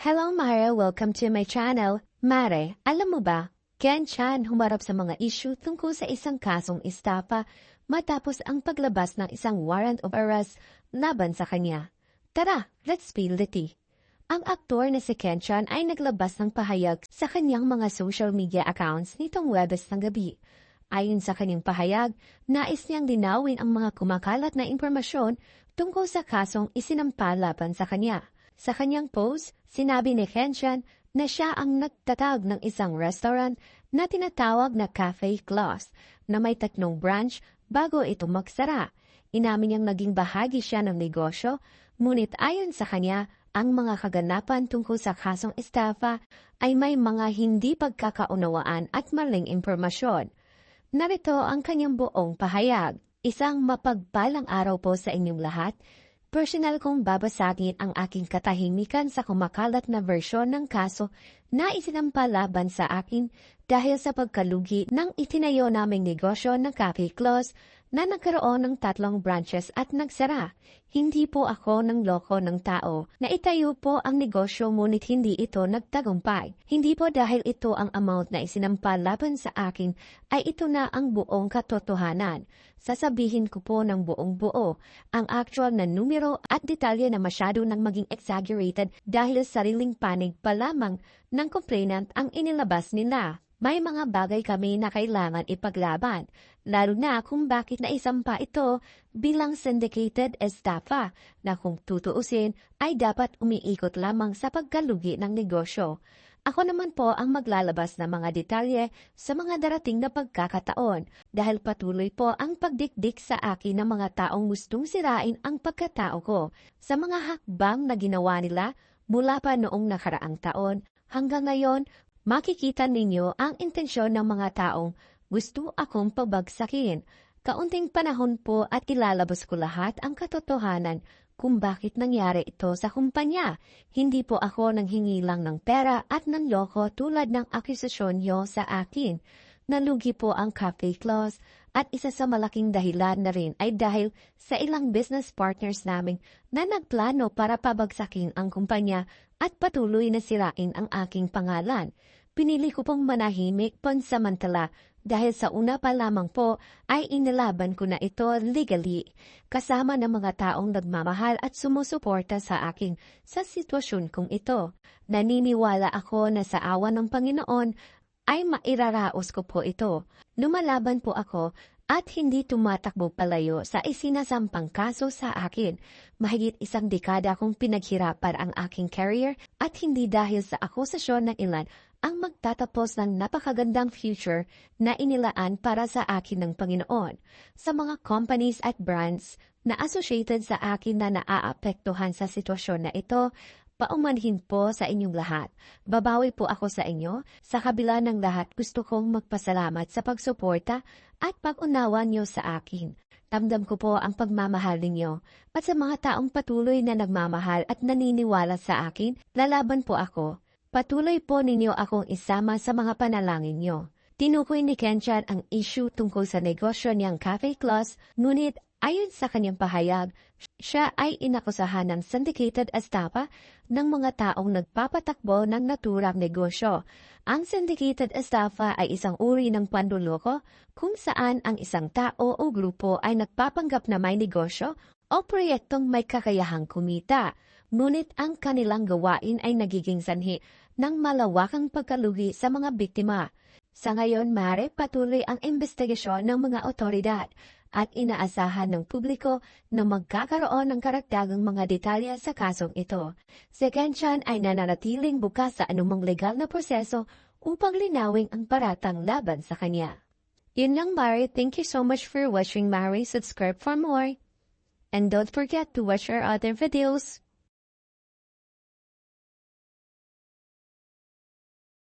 Hello Mara, welcome to my channel. Mare, alam mo ba, Ken Chan humarap sa mga issue tungkol sa isang kasong istapa matapos ang paglabas ng isang warrant of arrest laban sa kanya. Tara, let's spill the tea. Ang aktor na si Ken Chan ay naglabas ng pahayag sa kanyang mga social media accounts nitong Webes ng gabi. Ayon sa kanyang pahayag, nais niyang linawin ang mga kumakalat na impormasyon tungkol sa kasong isinampa laban sa kanya. Sa kanyang post, sinabi ni Kenshan na siya ang nagtatag ng isang restaurant na tinatawag na Cafe Claus na may tatlong branch bago ito magsara. Inamin niyang naging bahagi siya ng negosyo, ngunit ayon sa kanya, ang mga kaganapan tungkol sa kasong estafa ay may mga hindi pagkakaunawaan at maling impormasyon. Narito ang kanyang buong pahayag. Isang mapagpalang araw po sa inyong lahat. Personal kong babasagin ang aking katahimikan sa kumakalat na versyon ng kaso na isinampa laban sa akin dahil sa pagkalugi ng itinayo naming negosyo ng Cafe Claus na nagkaroon ng tatlong branches at nagsara. Hindi po ako ng loko ng tao na itayo po ang negosyo ngunit hindi ito nagtagumpay. Hindi po dahil ito ang amount na isinampa laban sa akin ay ito na ang buong katotohanan. Sasabihin ko po ng buong buo ang actual na numero at detalye na masyado nang maging exaggerated dahil sariling panig pa lamang ng complainant ang inilabas nila. May mga bagay kami na kailangan ipaglaban, lalo na kung bakit naisampa ito bilang syndicated estafa na kung tutuusin ay dapat umiikot lamang sa pagkalugi ng negosyo. Ako naman po ang maglalabas ng mga detalye sa mga darating na pagkakataon dahil patuloy po ang pagdikdik sa akin ng mga taong gustong sirain ang pagkatao ko sa mga hakbang na ginawa nila mula pa noong nakaraang taon hanggang ngayon makikita ninyo ang intensyon ng mga taong gusto akong pabagsakin. Kaunting panahon po at ilalabas ko lahat ang katotohanan kung bakit nangyari ito sa kumpanya. Hindi po ako nanghingi lang ng pera at nanloko tulad ng akusasyon nyo sa akin. Nalugi po ang cafe clause at isa sa malaking dahilan na rin ay dahil sa ilang business partners namin na nagplano para pabagsakin ang kumpanya at patuloy na sirain ang aking pangalan. Pinili ko pong manahimik pansamantala dahil sa una pa lamang po ay inilaban ko na ito legally kasama ng mga taong nagmamahal at sumusuporta sa akin sa sitwasyon kong ito. Naniniwala ako na sa awa ng Panginoon ay mairaraos ko po ito. Lumalaban po ako at hindi tumatakbo palayo sa isinasampang kaso sa akin. Mahigit isang dekada kong pinaghirapan ang aking career at hindi dahil sa akusasyon ng ilan ang magtatapos ng napakagandang future na inilaan para sa akin ng Panginoon. Sa mga companies at brands na associated sa akin na naaapektuhan sa sitwasyon na ito, paumanhin po sa inyong lahat. Babawi po ako sa inyo. Sa kabila ng lahat, gusto kong magpasalamat sa pagsuporta at pag-unawa niyo sa akin. Damdam ko po ang pagmamahal ninyo at sa mga taong patuloy na nagmamahal at naniniwala sa akin, lalaban po ako. Patuloy po ninyo akong isama sa mga panalangin nyo. Tinukoy ni Kenchan ang issue tungkol sa negosyo niyang Cafe Claus, ngunit ayon sa kanyang pahayag, siya ay inakusahan ng syndicated estafa ng mga taong nagpapatakbo ng naturang negosyo. Ang syndicated estafa ay isang uri ng panduloko kung saan ang isang tao o grupo ay nagpapanggap na may negosyo o proyektong may kakayahang kumita ngunit ang kanilang gawain ay nagiging sanhi ng malawakang pagkalugi sa mga biktima. Sa ngayon, mare patuloy ang investigasyon ng mga otoridad at inaasahan ng publiko na magkakaroon ng karagdagang mga detalye sa kasong ito. Si Kenchan ay nananatiling bukas sa anumang legal na proseso upang linawing ang paratang laban sa kanya. Yun lang, Mari. Thank you so much for watching, Mari. Subscribe for more. And don't forget to watch our other videos.